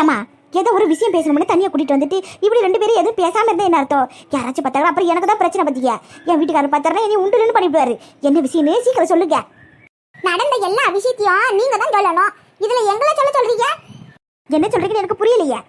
ஏமா ஏதோ ஒரு விஷயம் பேசணும்னு தனியா கூட்டிட்டு வந்துட்டு இப்படி ரெண்டு பேரும் எதுவும் பேசாம இருந்தா என்ன அர்த்தம்? யாராச்சும் பார்த்தாங்க அப்புறம் எனக்கு தான் பிரச்சனை பத்தியா? என் வீட்டுக்காரர் பார்த்தாருன்னா இனி உண்டுன்னு பண்ணிவிடுவாரு என்ன விஷயம்னு சீக்கிரம் சொல்லுங்க. நடந்த எல்லா விஷயத்தையும் நீங்க தான் சொல்லணும். இதுல எங்களை சொல்ல சொல்றீங்க? என்ன சொல்றீங்கன்னு எனக்கு புரியலையே.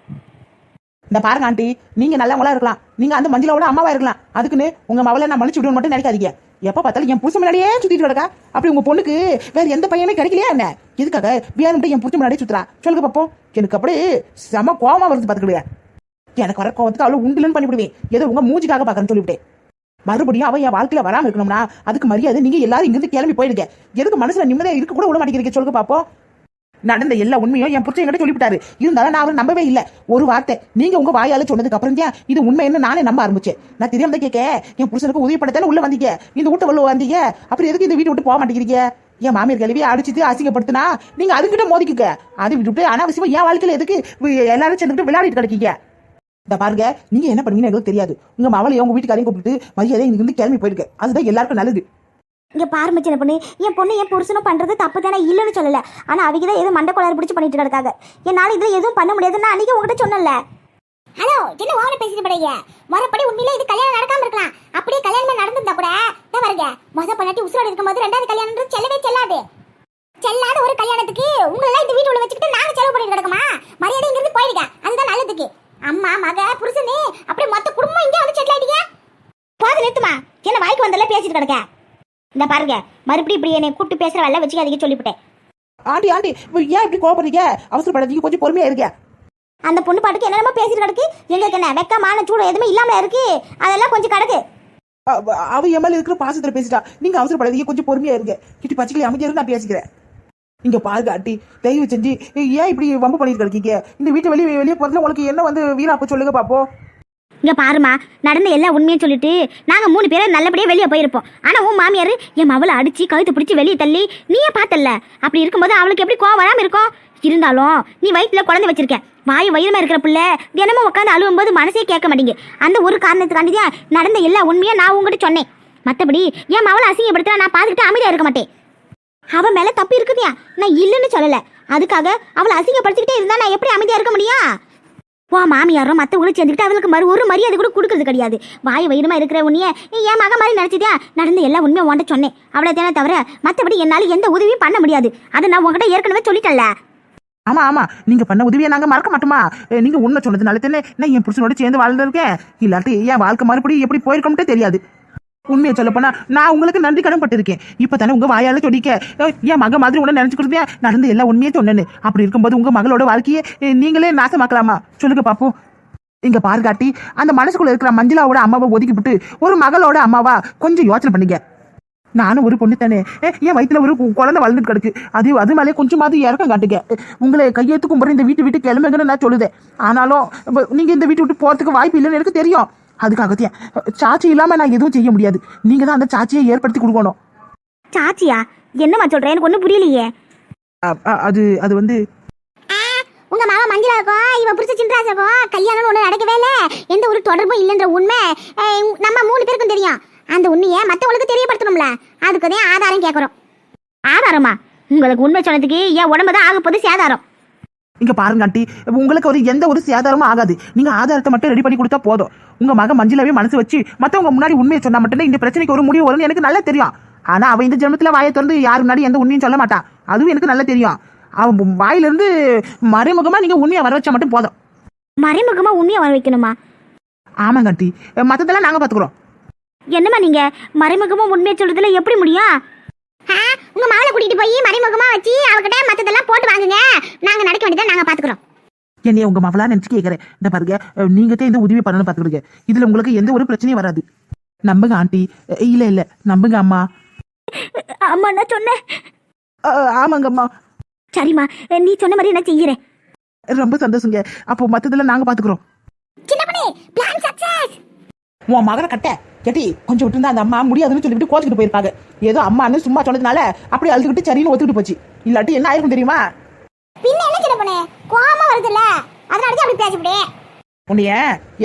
இந்த பாருங்க ஆண்டி. நீங்க நல்லவங்களா இருக்கலாம். நீங்க அந்த மஞ்சளோட அம்மாவா இருக்கலாம். அதுக்குன்னு உங்க மவளை நான் மன்னிச்சு விடணும் மட்டும் நினைக்காதீங்க. எப்ப பார்த்தாலும் என் புருஷ முன்னாடியே சுத்திட்டு கிடக்கா? அப்படி உங்க பொண்ணுக்கு வேற எந்த பையனும் கிடைக்கலையா என்ன? எதுக்காக? பியானுட்டு என் புருஷ முன்னாடியே சுத்துறா. சொல்லுங்க பாப்போம். எனக்கு அப்படியே செம கோவமா வருது பாத்துக்கிடுவேன் எனக்கு வர கோவத்துக்கு அவ்வளவு உண்டுலன்னு பண்ணிவிடுவேன். ஏதோ உங்க மூஞ்சிக்காக பாக்குறேன்னு சொல்லிவிட்டேன். மறுபடியும் அவன் என் வாழ்க்கையில வராம இருக்கணும்னா அதுக்கு மரியாதை நீங்க எல்லாரும் இங்கிருந்து கிளம்பி போயிடுங்க. எதுக்கு மனசுல நிம்மதியா இருக்க கூட விட மாட்டேங்கிறீங்க சொல்லுங்க பாப்போம். நடந்த எல்லா உண்மையும் என் புருஷன் என்கிட்ட சொல்லிவிட்டாரு. இருந்தாலும் நான் அவரை நம்பவே இல்லை. ஒரு வார்த்தை நீங்க உங்க வாயால சொன்னதுக்கு அப்புறம் தான் இது உண்மை என்ன நானே நம்ப ஆரம்பிச்சேன். நான் தெரியாம கேட்க என் புருஷனுக்கு உதவி பண்ணத்தானே உள்ள வந்தீங்க? இந்த வீட்டு உள்ள வந்தீங்க? அப்புறம் எதுக்கு இந்த வீட்டை விட்டு போக மாட்டேங்கிறீங்க? என் மாமியார் கழுவி அடிச்சுட்டு அசிங்கப்படுத்தினா நீங்க அதுக்கிட்ட மோதிக்குங்க. அதை விட்டுட்டு அனாவசியமா என் வாழ்க்கையில எதுக்கு எல்லாரும் சேர்ந்துட்டு விளையாடிட்டு கிடைக்கீங்க? இந்த பாருங்க நீங்க என்ன பண்ணுவீங்கன்னு எங்களுக்கு தெரியாது. உங்க மவளையும் உங்க வீட்டுக்காரையும் கூப்பிட்டு மரியாதை இங்க இருந்து கிளம்பி போயிருக்கு அதுதான் எல்லாருக்கும் நல்லது. இங்க பாரு பொண்ணு. என் பொண்ணு என் புருஷனும் பண்றது தப்பு தானே இல்லைன்னு சொல்லல. ஆனா அவங்க தான் ஏதோ மண்டை கோளாறு பிடிச்சு பண்ணிட்டு கிடக்காங்க என்னால இதுல எதுவும் பண்ண முடியாதுன்னு அன்னைக்கு உங்ககிட்ட சொன்னல ஹலோ என்ன ஓவர பேசிட்டு படைங்க மறுபடி உண்மையில இது கல்யாணம் நடக்காம இருக்கலாம். அப்படியே கல்யாணம் நடந்திருந்தா கூட தான் வருங்க முத பண்ணாட்டி உசுரோடு இருக்கும்போது ரெண்டாவது கல்யாணம் செல்லவே செல்லாது. செல்லாத ஒரு கல்யாணத்துக்கு உங்களெல்லாம் இந்த வீட்டுல வச்சுக்கிட்டு நாங்க செலவு பண்ணிட்டு கிடக்குமா? மரியாதை இங்கிருந்து போயிடுங்க. அதுதான் நல்லதுக்கு. அம்மா மக புருஷனு அப்படியே மொத்த குடும்பம் இங்கே வந்து செட்டில் ஆயிட்டீங்க. போது நிறுத்துமா. என்ன வாய்க்கு வந்தால பேசிட்டு கிடக்க. இந்த பாருங்க மறுபடியும் இப்படி என்னை கூப்பிட்டு பேசுற வேலை வச்சுக்காதீங்க சொல்லிவிட்டேன். ஆண்டி ஆண்டி ஏன் இப்படி கோவப்படுறீங்க? அவசரப்படாதீங்க கொஞ்சம் பொறுமையா இருக்க அந்த பொண்ணு பாட்டுக்கு என்னென்னமோ பேசிட்டு கிடக்கு. எங்களுக்கு என்ன வெக்கமான சூடு எதுவுமே இல்லாம இருக்கு? அதெல்லாம் கொஞ்சம் கிடக்கு. அவ அவ என் மேல இருக்கிற பாசத்துல பேசிட்டா நீங்க அவசரப்படாதீங்க கொஞ்சம் பொறுமையா இருங்க. கிட்டி பச்சைக்கிளி அமைதியா இருந்து நான் பேசிக்கிறேன். இங்க பாருங்க ஆண்டி தயவு செஞ்சு ஏன் இப்படி வம்பு பண்ணிட்டு இருக்கீங்க இந்த வீட்டை வெளியே வெளியே போறதுல உங்களுக்கு என்ன வந்து வீணாப்பு சொல்லுங்க பாப்போம். இங்கே பாருமா நடந்த எல்லா உண்மையும் சொல்லிட்டு நாங்கள் மூணு பேரும் நல்லபடியாக வெளியே போயிருப்போம். ஆனால் உன் மாமியார் என் மவளை அடிச்சு கழுத்து பிடிச்சி வெளியே தள்ளி நீயே பார்த்தல்ல. அப்படி இருக்கும்போது அவளுக்கு எப்படி கோவம் வராமல் இருக்கும்? இருந்தாலும் நீ வயிற்றுல குழந்தை வச்சிருக்க. வாய் வயிறுமா இருக்கிற பிள்ளை தினமும் உட்காந்து அழுவும் போது மனசே கேட்க மாட்டேங்க அந்த ஒரு காரணத்துக்காண்டிதான் நடந்த எல்லா உண்மையும் நான் உங்ககிட்ட சொன்னேன். மற்றபடி என் மவளை அசிங்கப்படுத்தினா நான் பார்த்துக்கிட்டு அமைதியாக இருக்க மாட்டேன். அவன் மேலே தப்பு இருக்குதியா? நான் இல்லைன்னு சொல்லலை. அதுக்காக அவளை அசிங்கப்படுத்திக்கிட்டே இருந்தால் நான் எப்படி அமைதியாக இருக்க முடியும்? வா மாமியாரும் மற்றவங்களும் சேர்ந்துக்கிட்டு அவளுக்கு மறு ஒரு மரியாதை கூட கொடுக்கறது கிடையாது. வாய் வயிறுமா இருக்கிற உன்னைய நீ ஏன் மக மாதிரி நினச்சிட்டியா? நடந்த எல்லா உண்மையும் உன்கிட்ட சொன்னேன். அவ்வளோ தானே தவிர மற்றபடி என்னால எந்த உதவியும் பண்ண முடியாது. அதை நான் உன்கிட்ட ஏற்கனவே சொல்லிட்டேன்ல. ஆமா ஆமா. நீங்க பண்ண உதவியை நாங்க மறக்க மாட்டோமா? நீங்க உண்மை சொன்னதுனால தானே நான் என் புருஷனோட சேர்ந்து வாழ்ந்திருக்கேன். இல்லாட்டி என் வாழ்க்கை மறுபடியும் எப்படி போயிருக்கோம்ட்டே தெரியாது. உண்மையை சொல்லப்போனா நான் உங்களுக்கு நன்றி கடன் பட்டிருக்கேன் இப்போ தானே உங்கள் வாயால் சொல்லிக்க. அஹ் என் மக மாதிரி உடனே நினச்சிக்கிட்டு நடந்து எல்லா உண்மையே சொன்னேன்னு. அப்படி இருக்கும்போது உங்கள் மகளோட வாழ்க்கையை நீங்களே நாசமாக்கலாமா? சொல்லுங்க பாப்போம். இங்க பாருகாட்டி அந்த மனசுக்குள்ள இருக்கிற மஞ்சளாவோட அம்மாவை ஒதுக்கிவிட்டு ஒரு மகளோட அம்மாவா? கொஞ்சம் யோசனை பண்ணுங்க. நானும் ஒரு பொண்ணு தானே. என் வயித்துல ஒரு கு- குழந்தை வளர்ந்துட்டு கிடக்கு. அது அது மேலே கொஞ்சமாவது இறக்கம் காட்டுங்க. உங்களை கையெழுத்து கும்பிட்ற இந்த வீட்டு வீட்டு கிளம்புங்கன்னு நான் சொல்லுதேன். ஆனாலும் நீங்கள் இந்த வீட்டு விட்டு போகிறதுக்கு வாய்ப்பு இல்லைன்னு எனக்கு தெரியும். அதுக்காகத்தான். அஹ் சாட்சி இல்லாம நான் எதுவும் செய்ய முடியாது. நீங்க தான் அந்த சாட்சியை ஏற்படுத்தி கொடுக்கணும். சாச்சியா என்னம்மா சொல்ற? எனக்கு ஒன்றும் புரியலையே. அது அது வந்து உங்க மாமா மஞ்சளாக்கும் இவ புடிச்ச சின்ராசக்கும் கல்யாணம் ஒண்ணு நடக்கவே இல்ல. எந்த ஒரு தொடர்பும் இல்லைன்ற உண்மை நம்ம மூணு பேருக்கும் தெரியும். அந்த உண்மையை மத்தவங்களுக்கு தெரியப்படுத்தணும்ல. அதுக்கு தான் ஆதாரம் கேட்கறோம் ஆதாரமா? உங்களுக்கு உண்மை சொன்னதுக்கு என் உடம்பு தான் ஆக போகுது சேதாரம். இங்க பாருங்க ஆண்டி. உங்களுக்கு ஒரு எந்த ஒரு சேதாரமும் ஆகாது. நீங்க ஆதாரத்தை மட்டும் ரெடி பண்ணி கொடுத்தா போதும். உங்க மக மஞ்சளாவே மனசு வச்சு மத்தவங்க முன்னாடி உண்மையை சொன்னா மட்டும்தான் இந்த பிரச்சனைக்கு ஒரு முடிவு வரும்னு எனக்கு நல்லா தெரியும். ஆனா அவ இந்த ஜென்மத்துல வாயை திறந்து யாரு முன்னாடி எந்த உண்மையும் சொல்ல மாட்டா. அதுவும் எனக்கு நல்லா தெரியும். அவன் வாயிலிருந்து மறைமுகமா நீங்க உண்மையை வர வச்சா மட்டும் போதும். மறைமுகமா உண்மையை வர வைக்கணுமா? ஆமாங்க ஆண்டி. மத்ததெல்லாம் நாங்க பாத்துக்கிறோம். என்னம்மா நீங்க? மறைமுகமா உண்மையை சொல்றதுல எப்படி முடியும்? உங்க மாலை கூட்டிட்டு போய் மறைமுகமா வச்சு அவகிட்ட மத்ததெல்லாம் போட்டு வாங்குங்க. நாங்க நடக்க வேண்டியதை நாங்க பாத்துக்கிறோம். என்னைய உங்க மகளா நினைச்சு கேட்கறேன் இந்த பாருங்க அஹ், நீங்க தான் இந்த உதவி பண்ணணும் பாத்துக்கிடுங்க. இதுல உங்களுக்கு எந்த ஒரு பிரச்சனையும் வராது. நம்புங்க ஆண்டி. அஹ், இல்ல இல்ல. நம்புங்க அம்மா. ஆமா நான் சொன்னேன். அஹ், ஆமாங்க அம்மா. சரிம்மா நீ சொன்ன மாதிரி நான் செய்யறேன். ரொம்ப சந்தோஷங்க. அப்போ மத்ததெல்லாம் நாங்க பாத்துக்கிறோம். சின்ன பண்ணி பிளான் சக்சஸ் உன் மகனை கட்ட. கேட்டி கொஞ்சம் விட்டுருந்தா அந்த அம்மா முடியாதுன்னு சொல்லிட்டு கோச்சிக்கிட்டு போயிருப்பாங்க. ஏதோ அம்மான்னு சும்மா சொன்னதுனால அப்படி அழுதுகிட்டு சரின்னு ஒத்துக்கிட்டு போச்சு. இல்லாட்டி என்ன ஆயிருக்கும் தெரியுமா? பின்ன என்ன சின்ன பண்ணு கோவமா வருதுல்ல. அதனால தான் அப்படி பேசிவிடு உன்னைய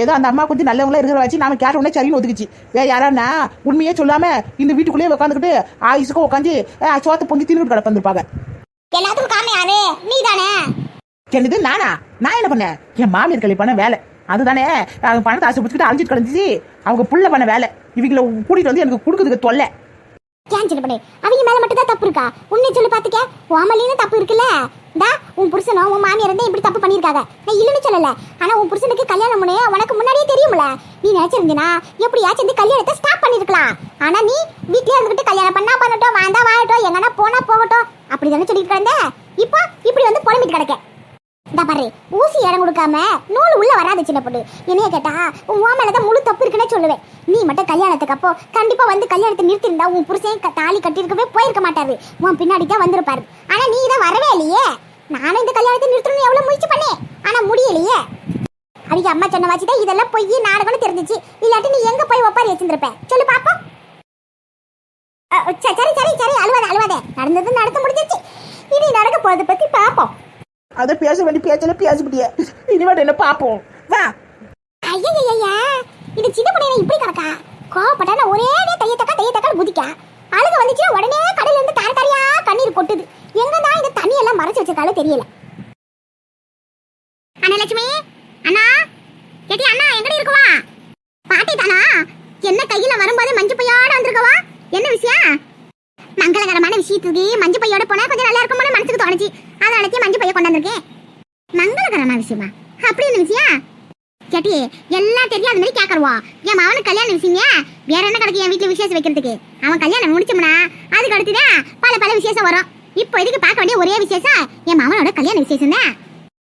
ஏதோ அந்த அம்மா கொஞ்சம் நல்லவங்களா இருக்கிற வச்சு நாம கேட்ட உடனே சரின்னு ஒத்துக்குச்சு. வே யாரான்னா உண்மையே சொல்லாம இந்த வீட்டுக்குள்ளேயே உட்காந்துக்கிட்டு ஆயுசுக்கும் உட்காந்து சோத்தை பொங்கி தின்னுட்டு கிடப்பந்திருப்பாங்க. எல்லாத்துக்கும் காரணம் யாரு? நீ தானே என்னது நானா? நான் என்ன பண்ணேன்? என் மாமியார் பண்ண வேலை. அதுதானே? அவங்க பணத்தை ஆசை பிடிச்சிக்கிட்டு அழிஞ்சிட்டு கிடந்துச்சு. அவங்க புள்ள பண்ண வேலை. இவங்கள கூட்டிட்டு வந்து எனக்கு கொடுக்குறதுக்கு தொல்லை. கேன்சல் பண்ணு? அவங்க மேல மட்டும் தான் தப்பு இருக்கா? உன்னை சொல்லி பாத்துக்க. உன் தப்பு இருக்குல்ல? டா உன் புருஷனும் உன் மாமியார் இருந்தா இப்படி தப்பு பண்ணிருக்காங்க நான் இல்லைன்னு சொல்லல. ஆனா உன் புருஷனுக்கு கல்யாணம் பண்ணே உனக்கு முன்னாடியே தெரியும்ல. நீ நினைச்சிருந்தீனா எப்படியாச்சும் இந்த கல்யாணத்தை ஸ்டாப் பண்ணிருக்கலாம். ஆனா நீ வீட்லயே இருந்துகிட்டு கல்யாணம் பண்ணா பண்ணட்டும் வாந்தா வாழட்டும் எங்கன்னா போனா போகட்டும். அப்படி தானே சொல்லிட்டு கிடந்த? இப்போ இப்படி வந்து புலம்பிட்டு கிடக்க. இந்த பாரு ஊசி இடம் கொடுக்காம நூல் உள்ள வராது சின்ன பொண்ணு. என்னைய கேட்டா உன் உன் மேலதான் முழு தப்பு இருக்குன்னே சொல்லுவேன். நீ மட்டும் கல்யாணத்துக்கு அப்போ கண்டிப்பா வந்து கல்யாணத்தை நிறுத்திருந்தா உன் புருஷன் க- தாலி கட்டியிருக்கவே போயிருக்க மாட்டாரு. உன் பின்னாடி தான் வந்திருப்பாரு. ஆனா நீ தான் வரவே இல்லையே. நானும் இந்த கல்யாணத்தை நிறுத்தணும்னு எவ்வளவு முயற்சி பண்ணேன். ஆனா முடியலையே. அவங்க அம்மா சொன்ன வச்சுதான் இதெல்லாம் பொய் நாடகம்னு தெரிஞ்சிச்சு. இல்லாட்டி நீ எங்க போய் ஒப்பாரி வச்சிருந்திருப்ப? சொல்லு பாப்போம். சரி சரி சரி அழுவாத அழுவாத. நடந்தது நடக்க முடிஞ்சிச்சு இனி நடக்க போறதை பத்தி பாப்போம். அதை பேச வேண்டிய பேச்சல பேச முடியாது இனிமேட்டு என்ன பார்ப்போம். வா. ஐயா இது சின்ன பையனை இப்படி கிடக்கா? கோவப்பட்டா ஒரே தையத்தக்கா தையத்தக்கா குதிக்க? அழுக வந்துச்சுன்னா உடனே கடையில இருந்து தார தாரியா கண்ணீர் கொட்டுது. எங்க இந்த தண்ணி எல்லாம் மறைச்சு வச்சிருக்காலும் தெரியல. அண்ணா லட்சுமி அண்ணா. எடி அண்ணா எங்கடி இருக்குவா? பாட்டி தானா? என்ன கையில வரும்போது மஞ்சள் பையோட வந்திருக்கவா? என்ன விஷயம்? மங்களகரமான விஷயத்துக்கு மஞ்சு பையோட போனா கொஞ்சம் நல்லா இருக்கும்னு மனசுக்கு தோணுச்சு. அதனால மஞ்சு பைய கொண்டு வந்திருக்கேன். மங்களகரமான விஷயமா? அப்படி என்ன விஷயம் கேட்டி எல்லாம் தெரியாத மாதிரி கேட்கறவா? என் அவனுக்கு கல்யாண விஷயங்க வேற என்ன கிடைக்கும் என் வீட்டுல விசேஷம் வைக்கிறதுக்கு? அவன் கல்யாணம் முடிச்சோம்னா அதுக்கு அடுத்துதான் பல பல விசேஷம் வரும். இப்போ இதுக்கு பார்க்க வேண்டிய ஒரே விசேஷம்? என் மகனோட கல்யாண விசேஷம் தான்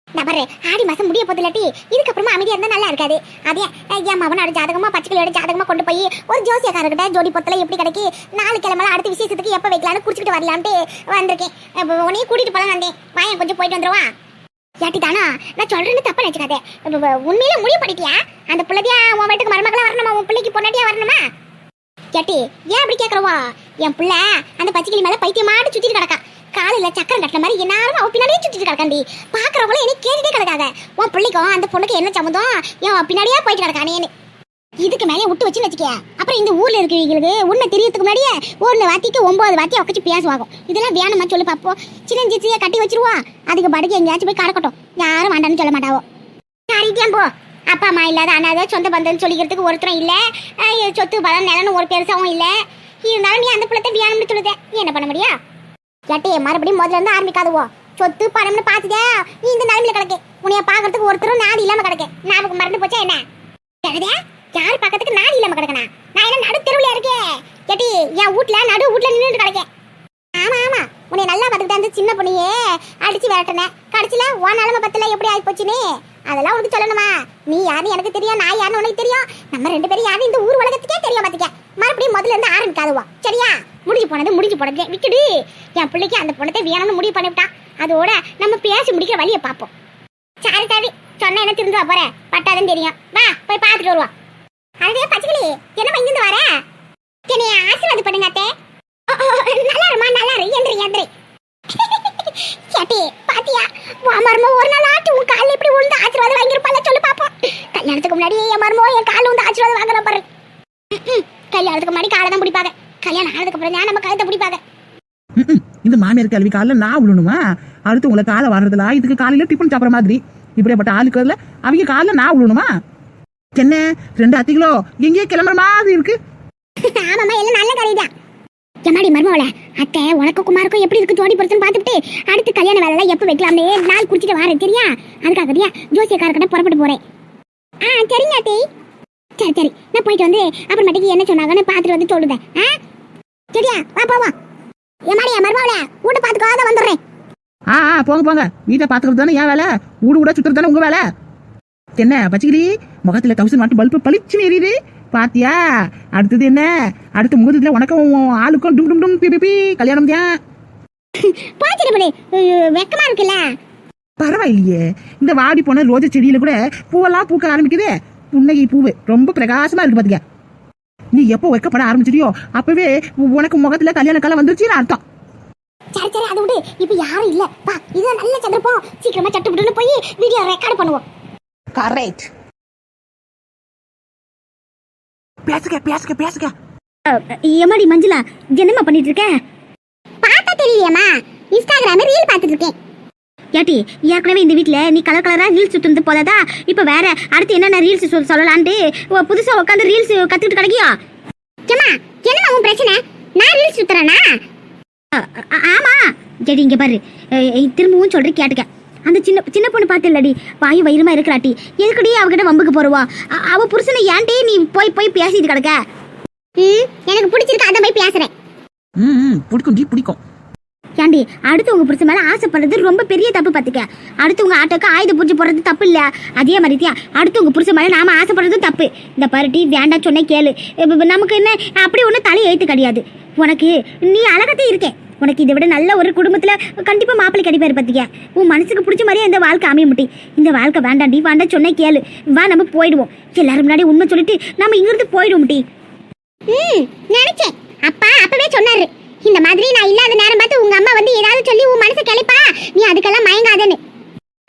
நபரு ஆடி மாசம் முடிய போது இல்லாட்டி இதுக்கப்புறமா அமைதியா இருந்தா நல்லா இருக்காது. அதே அஹ், என் மவனோட ஜாதகமா பச்சைக்கிளியோட ஜாதகமா கொண்டு போய் ஒரு ஜோசியக்காரர்கிட்ட ஜோடி பொத்தல எப்படி கிடைக்கி நாலு கிழமை அடுத்த விசேஷத்துக்கு எப்ப வைக்கலாம்னு குடிச்சிட்டு வரலான்ட்டு வந்திருக்கேன். அப்ப உன்னையும் கூட்டிட்டு போலாம் வந்தேன். வாயன் கொஞ்சம் போயிட்டு வந்துருவா. ஏட்டி தானா நான் சொல்றேன்னு தப்பா நினைச்சுக்காதே. உண்மையில முடிவு பண்ணிட்டியா? அந்த பிள்ளைதியா உன் வீட்டுக்கு மருமகளா வரணுமா? உன் பிள்ளைக்கு பொண்டாட்டியா வரணுமா? கேட்டி ஏன் அப்படி கேக்குறவா என் பிள்ளை அந்த பச்சைக்கிளி மேல பைத்தியமாட்டு சுத்திட்டு கிடக்கா. காலையில சக்கரம் கட்டின மாதிரி எல்லாரும் அவ பின்னாடியே சுற்றிட்டு கிடக்காண்டி பாக்குறவங்களும் என்ன கேட்டுட்டே கிடக்காத. உன் பிள்ளைக்கும் அந்த பொண்ணுக்கு என்ன சம்மந்தம்? என் பின்னாடியே போயிட்டு கிடக்கானேன்னு. இதுக்கு மேலே விட்டு வச்சுன்னு வச்சுக்க அப்புறம் இந்த ஊர்ல இருக்கிறவங்களுக்கு உன்னை தெரியறதுக்கு முன்னாடியே ஒரு வாத்திக்கு ஒன்பது வாத்தி உக்கச்சு பேசுவாங்க இதெல்லாம் வேணுமா பார்ப்போம் சிரிஞ்சு சின்னஞ்சிச்சியை கட்டி வச்சிருவோம் அதுக்கு படுக்க எங்கேயாச்சும் போய் கடக்கட்டும். யாரும் வேண்டாம்னு சொல்ல மாட்டாவோ. போ. அப்பா அம்மா இல்லாத அண்ணாத சொந்த பந்தம்னு சொல்லிக்கிறதுக்கு ஒருத்தரும் இல்லை. சொத்து பலம் நிலன்னு ஒரு பெருசாவும் இல்லை. இருந்தாலும் நீ அந்த பிள்ளத்தை வேணும்னு சொல்லுத. என்ன பண்ண முடியா கேட்டே மறுபடியும் முதல்ல இருந்து ஆரம்பிக்காதுவோ. சொத்து பணம்னு பாத்துதே நீ இந்த நிலைமையில கிடக்கு. உன்னைய பாக்குறதுக்கு ஒருத்தரும் நாடி இல்லாம கிடக்கு. ஞாபகம் மறந்து போச்சா என்ன? கிடதே யார் பக்கத்துக்கு நாடு இல்லாம கிடக்கணா நான் என்ன நடு தெருவில் இருக்கேன் கேட்டி என் வீட்ல நடு வீட்ல நின்றுட்டு கிடக்கேன். ஆமா ஆமா. உன்னை நல்லா பார்த்துக்கிட்டா அந்த சின்ன பொண்ணையே அடிச்சு விரட்டினேன் கடைசியில உன் நிலமை பத்தில எப்படி ஆகி போச்சுன்னு? அதெல்லாம் உனக்கு சொல்லணுமா? நீ யாருன்னு எனக்கு தெரியும் நான் யாருன்னு உனக்கு தெரியும். நம்ம ரெண்டு பேரும் யாரும் இந்த ஊர் உலகத்துக்கே தெரியும் பாத்துக்க மறுபடியும் முதல்ல இருந்து ஆரம்பிக்காதுவா. சரியா? முடிஞ்சு போனது முடிஞ்சு போனது. விட்டுடு. என் பிள்ளைக்கு அந்த பொண்ணத்தை வேணும்னு முடிவு பண்ணிவிட்டான் அதோட நம்ம பேசி முடிக்கிற வழியை பார்ப்போம். சரி சரி. சொன்ன என்ன திருந்துவா போற? பட்டாதான் தெரியும். வா போய் பார்த்துட்டு வருவா. அதே பச்சைக்கிளி என்னம்மா இங்கிருந்து வர? என்னைய ஆசீர்வாதம் பண்ணுங்க அத்தே. ஓ, நல்லா இருமா நல்லா இரு எந்திரி எந்திரி. கேட்டி பாத்தியா? உன் மருமோ ஒரு நாள் ஆட்டு உன் காலில் இப்படி விழுந்து ஆசீர்வாதம் வாங்கியிருப்பால சொல்லு பாப்போம். கல்யாணத்துக்கு முன்னாடி என் மருமோ என் காலில் வந்து ஆசீர்வாதம் வாங்குற பாரு. கல்யாணத்துக்கு முன்னாடி காலை தான் பிடிப்பாங்க கல்யாணம் ஆனதுக்கு அப்புறம் தான் நம்ம கழுத்தை பிடிப்பாங்க. இந்த மாமியார் கல்வி காலில் நான் விழணுமா அடுத்து உங்களை காலை வர்றதுல இதுக்கு காலையில டிஃபன் சாப்பிட்ற மாதிரி. இப்படியாப்பட்ட ஆளுக்குல அவங்க காலில் நான் விழணுமா என்ன? ரெண்டு அத்திகளோ எங்கேயோ கிளம்புற மாதிரி இருக்கு. ஆமாம்மா எல்லாம் நல்ல கதைதான். எம்மாடி மருமவள அத்தை உனக்கும் குமாருக்கும் எப்படி இருக்கு ஜோடி பொருத்தம் பார்த்துட்டு அடுத்து கல்யாண வேலை எப்போ வைக்கலாம்னு நாள் குடிச்சிட்டு வரேன் சரியா அதுக்காகதியா ஜோசியக்காரர்கிட்ட புறப்பட்டு போறேன். ஆ சரிங்க அத்தை. சரி சரி. நான் போயிட்டு வந்து அப்புறமேட்டுக்கு என்ன சொன்னாங்கன்னு பார்த்துட்டு வந்து சொல்லுதேன். ஆ? சரியா? வா போவா எம்மாடி என் மருமவள வீட்டை பார்த்துக்கோ தான் வந்துடுறேன். ஆ ஆ போங்க போங்க. வீட்டை பார்த்துக்கிறது தானே ஏன் வேலை? ஊடு கூட சுத்துறது தானே உங்க வேலை? என்ன பச்சைக்கிளி முகத்துல தௌசண்ட் வாட்டு பல்பு பளிச்சுன்னு எரியுது. பாத்தியா? அடுத்தது என்ன? அடுத்த முகத்துல உனக்கும் உன் ஆளுக்கும் டும் டும் டும் பி பி, பி கல்யாணம் தான் பாத்துட்டு போடு வெக்கமா இருக்குல்ல? பரவாயில்லையே. இந்த வாடி போன ரோஜா செடியில கூட பூவெல்லாம் பூக்க ஆரம்பிக்குதே. புன்னகை பூவு ரொம்ப பிரகாசமா இருக்கு பாத்துக்க நீ எப்போ வைக்கப்பட ஆரம்பிச்சிட்டியோ அப்பவே உனக்கு முகத்துல கல்யாண காலம் வந்துருச்சுன்னு அர்த்தம். சரி சரி அதை விடு. இப்போ யாரும் இல்ல. பா இதுதான் நல்ல சந்தர்ப்பம் சீக்கிரமா சட்டு புட்டுன்னு போய் வீடியோ ரெக்கார்ட் பண்ணுவோம். கரெக்ட் பேசுக பேசுக பேசுக எம்மாடி மஞ்சுளா? என்னம்மா பண்ணிட்டு இருக்க? பார்த்தா தெரியலையாம்மா. இன்ஸ்டாகிராம்ல ரீல் பார்த்துட்டு இருக்கேன். ஏட்டி ஏற்கனவே இந்த வீட்டில் நீ கலர் கலராக ரீல்ஸ் சுற்றுனது போதாதா இப்போ வேற அடுத்து என்னென்ன ரீல்ஸ் சொல் சொல்லலான்ட்டு புதுசாக உட்காந்து ரீல்ஸ் கற்றுக்கிட்டு கிடைக்கியோ? ஏமா என்னம்மா உன் பிரச்சனை? நான் ரீல்ஸ் சுற்றுறேனா ஆமா. ஜெடி இங்கே பாரு. திரும்பவும் சொல்கிறேன் கேட்டுக்க. அந்த சின்ன சின்ன பொண்ணு பார்த்து இல்லடி வாயு வயிறுமா இருக்கிறாட்டி. எதுக்கடி அவகிட்ட வம்புக்கு போறவா? அவ புருஷனை ஏன்டி நீ போய் போய் பேசிட்டு கிடக்க? எனக்கு பிடிச்சிருக்கு அதை போய் பேசுறேன். ம் ம், பிடிக்கும் டி பிடிக்கும். ஏண்டி அடுத்து உங்க புருஷன் மேல ஆசைப்படுறது ரொம்ப பெரிய தப்பு பாத்துக்க. அடுத்து உங்க ஆட்டோக்கு ஆயுத பூஜை போடுறது தப்பு இல்ல. அதே மாதிரியா அடுத்தவங்க அடுத்து உங்க புருஷன் மேல நாம ஆசைப்படுறது தப்பு. இந்த பருட்டி வேண்டாம் சொன்னே கேளு. நமக்கு என்ன அப்படி ஒன்றும் தலை எழுத்து கிடையாது. உனக்கு நீ அழகத்தே இருக்கேன் உனக்கு இதை விட நல்ல ஒரு குடும்பத்தில் கண்டிப்பாக மாப்பிள்ளை கிடைப்பாரு பாத்துக்க உன் மனசுக்கு பிடிச்ச மாதிரியே இந்த வாழ்க்கை அமைய முட்டி இந்த வாழ்க்கை வேண்டாண்டி வேண்டாம் சொன்ன கேளு. வா நம்ம போயிடுவோம். எல்லாரும் முன்னாடி உண்மை சொல்லிட்டு நம்ம இங்கிருந்து போயிடுவோம் முட்டி ம் நினைச்சேன். அப்பா அப்பவே சொன்னாரு. இந்த மாதிரி நான் இல்லாத நேரம் பார்த்து உங்க அம்மா வந்து ஏதாவது சொல்லி உன் மனசை கிளப்பா? நீ அதுக்கெல்லாம் மயங்காதன்னு.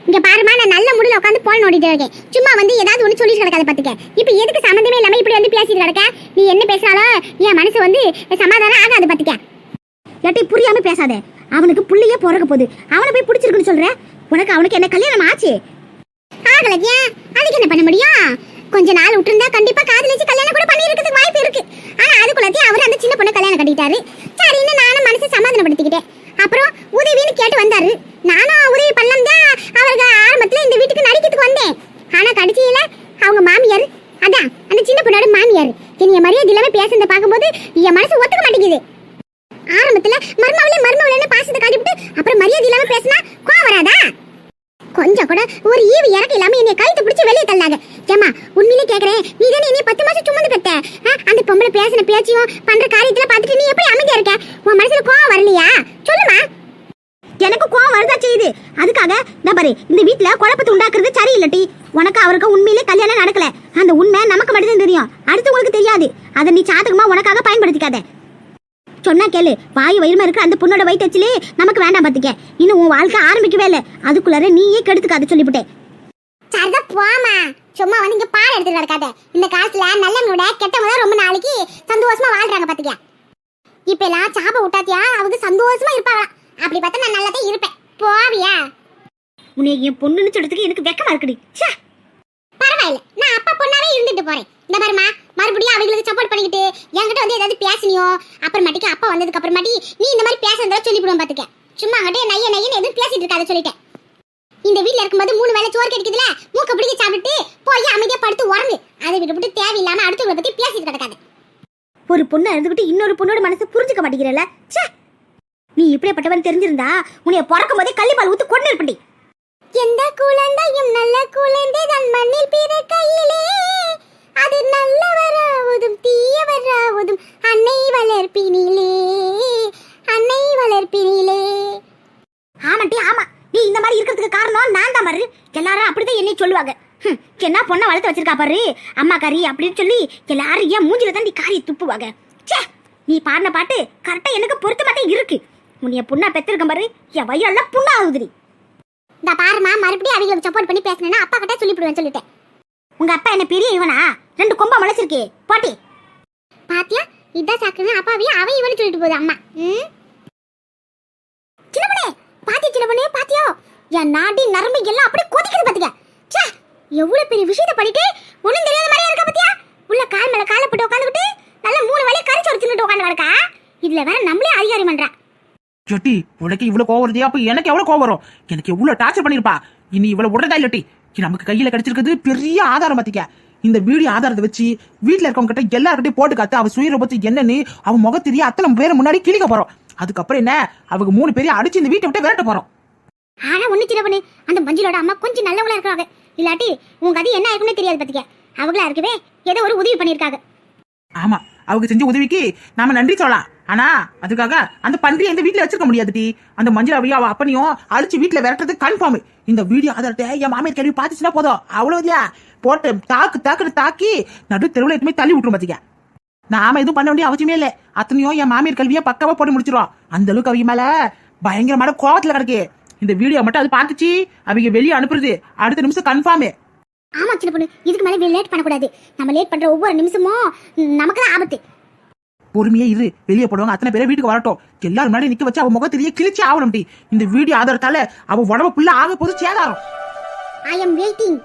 இங்க பாருமா நான் நல்ல முடியல உட்காந்து போன் நோண்டிட்டு இருக்கேன். சும்மா வந்து ஏதாவது ஒண்ணு சொல்லிட்டு கிடக்காத பாத்துக்க இப்போ எதுக்கு சம்மந்தமே இல்லாம இப்படி வந்து பேசிட்டு கிடக்க? நீ என்ன பேசினாலும் என் மனசு வந்து சமாதானம் ஆகாது பாத்துக்க இல்லாட்டி புரியாம பேசாத. அவனுக்கு புள்ளையே பிறக்க போகுது. அவனை போய் பிடிச்சிருக்குன்னு சொல்ற? உனக்கு அவனுக்கு என்ன கல்யாணம் ஆச்சு? ஆகல ஏன் அதுக்கு என்ன பண்ண முடியும்? கொஞ்ச நாள் விட்டுருந்தா கண்டிப்பா காதலிச்சு கல்யாணம் கூட பண்ணிருக்கிறதுக்கு வாய்ப்பு இருக்கு. ஆனா அதுக்குள்ளத்தையும் அவர் அந்த சின்ன பொண்ணை கல்யாணம் கட்டிட்டாரு சரின்னு நானும் மனசு சமாதானப்படுத்திக்கிட்டேன். அப்புறம் உதவின்னு கேட்டு வந்தாரு. நானும் உதவி பண்ணலாம் தான் அவருக்கு ஆரம்பத்துல இந்த வீட்டுக்கு நடிக்கிறதுக்கு வந்தேன். ஆனா கடைசியில அவங்க மாமியார் அதான் அந்த சின்ன பொண்ணோட மாமியார் என்னைய மரியாதை இல்லாம பேசுறத பார்க்கும்போது என் மனசு ஒத்துக்க மாட்டேங்குது. ஆரம்பத்துல மர்மாவிலே மர்மாவிலே பாசத்தை காட்டிவிட்டு அப்புறம் மரியாதை இல்லாம பேசினா கோவம் வராதா? கொஞ்சம் கூட ஒரு ஈவு இறக்க இல்லாம என்னை கழுத்து பிடிச்சி வெளியே தள்ளாங்க ஏமா உண்மையிலே கேக்குறேன். நீ தானே என்னை பத்து மாசம் சுமந்து பெத்த. அந்த பொம்பளை பேசின பேச்சையும் பண்ற காரியத்துல பார்த்துட்டு நீ எப்படி அமைதியா இருக்க? உன் மனசுல கோவம் வரலையா? சொல்லுமா. எனக்கு கோவம் வருதா செய்யுது அதுக்காக இந்த பாரு இந்த வீட்டுல குழப்பத்தை உண்டாக்குறது சரியில்லட்டி உனக்கு அவருக்கு உண்மையிலே கல்யாணம் நடக்கல. அந்த உண்மை நமக்கு மட்டும்தான் தெரியும். அடுத்தவங்களுக்கு தெரியாது. அதை நீ சாதகமா உனக்காக பயன்படுத்திக்காத. சொன்னா கேளு வாயு வயிறுமா இருக்கிற அந்த பொண்ணோட வயிற்றுச்சிலே நமக்கு வேண்டாம் பார்த்துக்க. இன்னும் உன் வாழ்க்கை ஆரம்பிக்கவே இல்லை. அதுக்குள்ளார நீயே கெடுத்துக்காத சொல்லிவிட்டேன் சரிதான் போமா சும்மா வந்து இங்க பாடம் எடுத்துட்டு கிடக்காத இந்த காலத்துல நல்லவங்களோட கெட்டவங்க ரொம்ப நாளைக்கு சந்தோஷமா வாழ்றாங்க பாத்துக்க இப்ப எல்லாம் சாப விட்டாத்தியா? அவங்க சந்தோஷமா இருப்பாங்களாம் அப்படி பார்த்தா நான் நல்லா தான் இருப்பேன். போவியா? உன்னை என் பொண்ணுன்னு சொல்றதுக்கு எனக்கு வெக்கமா இருக்குடி. ச்சே. பரவாயில்ல. நான் அப்பா பொண்ணாவே இருந்துட்டு போறேன். இந்த பாருமா மறுபடியும் அவங்களுக்கு சப்போர்ட் பண்ணிக்கிட்டு என்கிட்ட வந்து ஏதாவது பேசினியோ? அப்புறமாட்டிக்கு அப்பா வந்ததுக்கு அப்புறமாட்டி நீ இந்த மாதிரி பேசுறதா சொல்லி விடுவோம் பாத்துக்க. சும்மா அங்கிட்டே நைய நையன்னு எதுவும் பேசிட்டு இருக்காத சொல்லிட்டேன். இந்த வீட்ல இருக்கும்போது மூணு வேளை சோறு கிடைக்குதுல மூக்க பிடிக்க சாப்பிட்டு போய் அமைதியா படுத்து உறங்கு. அதை விட்டுவிட்டு தேவையில்லாம அடுத்தவங்களை பத்தி பேசிட்டு கிடக்காது. ஒரு பொண்ணு இருந்துகிட்டு இன்னொரு பொண்ணோட மனசு புரிஞ்சுக்க மாட்டேங்கிறல ச்சே! நீ இப்படிப்பட்டவன் தெரிஞ்சிருந்தா உன்னைய பிறக்கும் போதே கள்ளிப்பால் ஊத்து கொண்டு இருப்படி எந்த குழந்தையும் நல்ல குழந்தை தன் மண்ணில் பிறக்கையிலே. அது நல்லவராவதும் தீயவராவதும் அன்னை வளர்ப்பினிலே அன்னை வளர்ப்பினிலே ஆமாட்டி ஆமா நீ இந்த மாதிரி இருக்கிறதுக்கு காரணம் நான் தான் பாரு எல்லாரும் அப்படிதான் என்னை சொல்லுவாங்க. என்ன பொண்ணை வளர்த்து வச்சிருக்கா பாரு. அம்மா கறி அப்படின்னு சொல்லி எல்லாரும் ஏன் மூஞ்சில தான் நீ காரி துப்புவாங்க. ச்சே நீ பாடின பாட்டு கரெக்டா எனக்கு பொருத்த மாட்டே இருக்கு. உன்னைய பொண்ணா பெத்திருக்க பாரு. என் வயிறெல்லாம் புண்ணா ஆகுதுடி. இந்த பாருமா மறுபடியும் அவங்களுக்கு சப்போர்ட் பண்ணி பேசினேன்னா அப்பா கிட்ட சொல்லிவிடுவேன் சொல்லிட்டேன். உங்க அப்பா என்ன பெரிய இவனா? ரெண்டு கொம்பா முளைச்சிருக்கே. போட்டி. பாத்தியா? இதான் சாக்குன்னு அப்பாவையும் அவன் இவனு சொல்லிட்டு போகுது அம்மா. ம்? சின்ன பொண்ணே பாத்தியா சின்ன பொண்ணே பாத்தியோ? என் நாடி நரம்பு எல்லாம் அப்படியே கொதிக்குது பாத்துக்க. ச்சே எவ்வளவு பெரிய விஷயத்தை பண்ணிட்டு ஒண்ணும் தெரியாத மாதிரியா இருக்க பாத்தியா? உள்ள கால் மேல காலை போட்டு உட்காந்துக்கிட்டு நல்ல மூணு வழியை கரைச்சு உடச்சுட்டு உட்காந்து கிடக்கா இதுல வேற நம்மளே அதிகாரி பண்றா. சொட்டி உனக்கு இவ்வளவு கோவம் வருது அப்ப எனக்கு எவ்வளவு கோவம் வரும்? எனக்கு எவ்வளவு டார்ச்சர் பண்ணிருப்பா. இனி இவ்வளவு விடுறதா இல்லட்டி நமக்கு கையில கிடைச்சிருக்கிறது பெரிய ஆதாரம் பாத்திக்க. இந்த வீடியோ ஆதாரத்தை வச்சு வீட்டுல இருக்கவங்க கிட்ட எல்லாருக்கிட்டையும் போட்டு காத்து அவ சுயரூபத்து என்னன்னு அவன் முகத்தெரிய அத்தனை பேர் முன்னாடி கிழிக்க போறோம். அதுக்கப்புறம் என்ன? அவங்க மூணு பேரையும் அடிச்சு இந்த வீட்டை விட்டு விரட்ட போறோம். ஆனா ஒண்ணு சின்ன பொண்ணு அந்த மஞ்சுளோட அம்மா கொஞ்சம் நல்லவங்களா இருக்காங்க. இல்லாட்டி உன் கதை என்ன இருக்குன்னு தெரியாது பத்திக்க அவங்களா இருக்கவே ஏதோ ஒரு உதவி பண்ணிருக்காங்க ஆமா அவங்க செஞ்ச உதவிக்கு நாம நன்றி சொல்லலாம். ஆனா அதுக்காக அந்த பன்றியை இந்த வீட்டுல வச்சிருக்க முடியாது டி. அந்த மஞ்சள் அவையோ அவ அப்பனையும் அழிச்சு வீட்டுல விரட்டுறது கன்ஃபார்ம் இந்த வீடியோ ஆதாரத்தை என் மாமியார் கேள்வி பாத்துச்சுன்னா போதும். அவ்வளவு இல்லையா போட்டு தாக்கு தாக்குன்னு தாக்கி நடு தெருவில் எதுவுமே தள்ளி விட்டுரும் பாத்தீங்க நாம எதுவும் பண்ண வேண்டிய அவசியமே இல்லை. அத்தனையும் என் மாமியார் கல்வியை பக்காவா போட்டு முடிச்சிரும் அந்த அளவுக்கு அவங்க மேல பயங்கரமான கோபத்துல கிடக்கு. இந்த வீடியோ மட்டும் அது பார்த்துச்சு. அவங்க வெளியே அனுப்புறது. அடுத்த நிமிஷம் கன்ஃபார்மே ஆமா சின்ன பொண்ணு. இதுக்கு மேல லேட் பண்ணக்கூடாது. நம்ம லேட் பண்ற ஒவ்வொரு நிமிஷமும் நமக்கு தான் ஆபத்து. பொறுமையே இரு. வெளியே போடுவாங்க அத்தனை பேரை வீட்டுக்கு வரட்டும். எல்லாரும் முன்னாடி நிக்க வச்சு அவ முகத்திலேயே கிழிச்சு ஆகணும் டி. இந்த வீடியோ ஆதாரத்தால அவ உடம்பு புள்ள ஆக போது சேதாரம். I am waiting